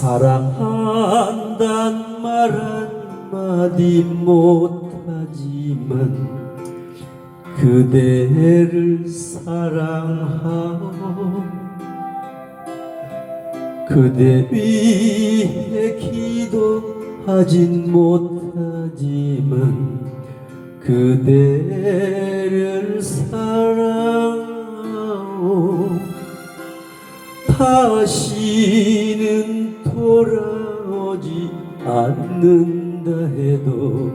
사랑한단 말 한마디 못하지만 그대를 사랑하오 그대 위해 기도하진 못하지만 그대를 사랑하오. 다시는 돌아오지 않는다 해도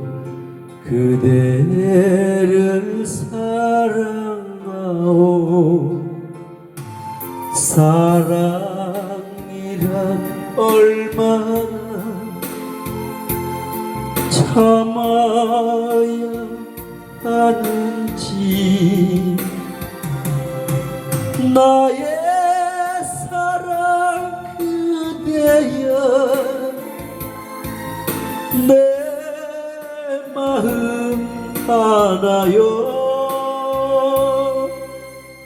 그대를 사랑하오. 사랑이란 얼마나 참아야 하는지. 나의 그대여 내 마음 하나요.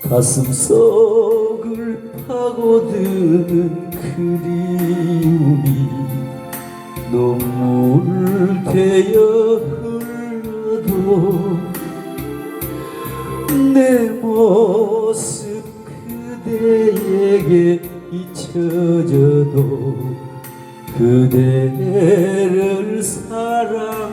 가슴 속을 파고드는 그리움이 눈물 되어 흘러도 내 모습 그대에게 잊 혀져도 그대를 사랑하오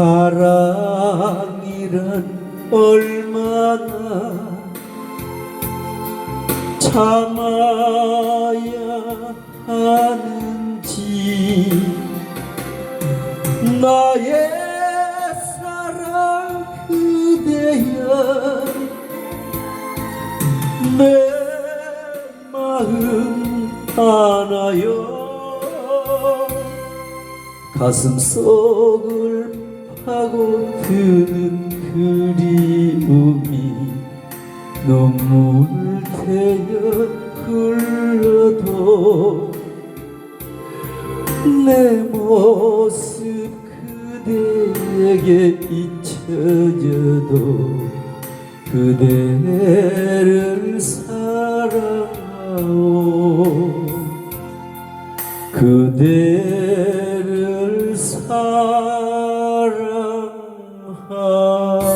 사랑이란 얼마나 참아야 하는지 나의 사랑 그대여 내 마음 하나요. 가슴 속을 파고드는 그리움이 눈물 되어 흘러도 내 모습 그대에게 잊혀져도 그대를 사랑하오. 그대를 사랑 Oh.